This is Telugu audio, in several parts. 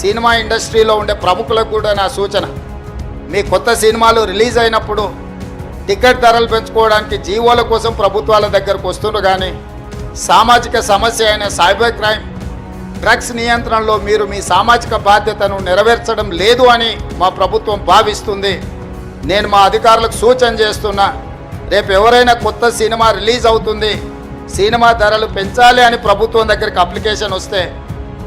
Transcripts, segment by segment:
సినిమా ఇండస్ట్రీలో ఉండే ప్రముఖులకు కూడా నా సూచన. మీ కొత్త సినిమాలు రిలీజ్ అయినప్పుడు టికెట్ ధరలు పెంచుకోవడానికి జీవోల కోసం ప్రభుత్వాల దగ్గరకు వస్తుండ్రు కానీ సామాజిక సమస్య అయిన సైబర్ క్రైమ్ డ్రగ్స్ నియంత్రణలో మీరు మీ సామాజిక బాధ్యతను నెరవేర్చడం లేదు అని మా ప్రభుత్వం భావిస్తుంది. నేను మా అధికారులకు సూచన చేస్తున్నా రేపు ఎవరైనా కొత్త సినిమా రిలీజ్ అవుతుంది సినిమా ధరలు పెంచాలి అని ప్రభుత్వం దగ్గరికి అప్లికేషన్ వస్తే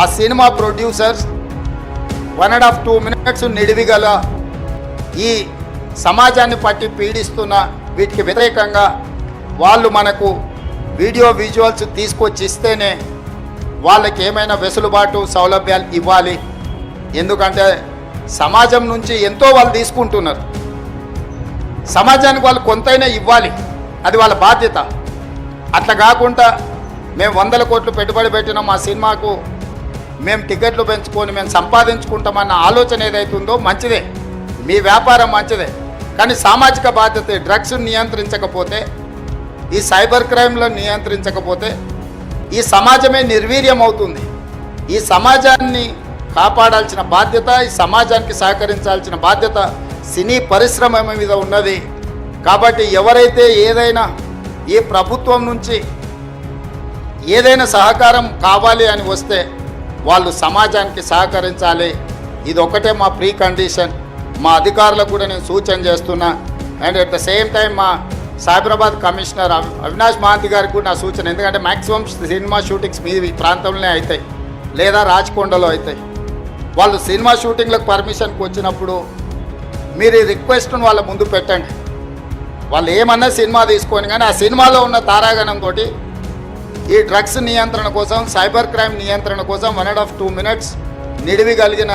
ఆ cinema producers one and half to minutes నిడివిగల ఈ సమాజాన్ని పట్టి పీడిస్తున్న వీటికి వ్యతిరేకంగా వాళ్ళు మనకు వీడియో విజువల్స్ తీసుకొచ్చి ఇస్తేనే వాళ్ళకి ఏమైనా వెసులుబాటు సౌలభ్యాలు ఇవ్వాలి. ఎందుకంటే సమాజం నుంచి ఎంతో వాళ్ళు తీసుకుంటున్నారు. సమాజానికి వాళ్ళు కొంతైనా ఇవ్వాలి. అది వాళ్ళ బాధ్యత. అట్లా కాకుండా మేము వందల కోట్లు పెట్టుబడి పెట్టినాం మా సినిమాకు. మేము టికెట్లు పెంచుకొని మేము సంపాదించుకుంటామన్న ఆలోచన ఏదైతుందో మంచిదే. మీ వ్యాపారం మంచిదే. కానీ సామాజిక బాధ్యత డ్రగ్స్ నియంత్రించకపోతే ఈ సైబర్ క్రైమ్లను నియంత్రించకపోతే ఈ సమాజమే నిర్వీర్యం అవుతుంది. ఈ సమాజాన్ని కాపాడాల్సిన బాధ్యత ఈ సమాజానికి సహకరించాల్సిన బాధ్యత సినీ పరిశ్రమ మీద ఉన్నది. కాబట్టి ఎవరైతే ఏదైనా ఈ ప్రభుత్వం నుంచి ఏదైనా సహకారం కావాలి అని వస్తే వాళ్ళు సమాజానికి సహకరించాలి. ఇది ఒకటే మా ప్రీ కండిషన్ మా అధికారులకు కూడా నేను సూచన చేస్తున్నా. And at the same time మా సైబరాబాద్ కమిషనర్ అవినాష్ మహాంతి గారికి కూడా నా సూచన. ఎందుకంటే మ్యాక్సిమం సినిమా షూటింగ్స్ మీ ప్రాంతంలోనే అవుతాయి లేదా రాచకొండలో అవుతాయి వాళ్ళు సినిమా షూటింగ్లకు పర్మిషన్కి వచ్చినప్పుడు మీరు ఈ రిక్వెస్ట్ను వాళ్ళ ముందు పెట్టండి. వాళ్ళు ఏమన్నా సినిమా తీసుకొని కానీ ఆ సినిమాలో ఉన్న తారాగణం తోటి ఈ డ్రగ్స్ నియంత్రణ కోసం సైబర్ క్రైమ్ నియంత్రణ కోసం one and half to minutes నిడివి కలిగిన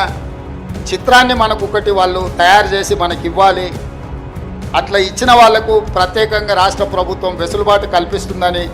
చిత్రాన్ని మనకు ఒకటి వాళ్ళు తయారు చేసి మనకి ఇవ్వాలి అట్లా ఇచ్చిన వాళ్ళకు ప్రత్యేకంగా రాష్ట్ర ప్రభుత్వం వెసులుబాటు కల్పిస్తుందని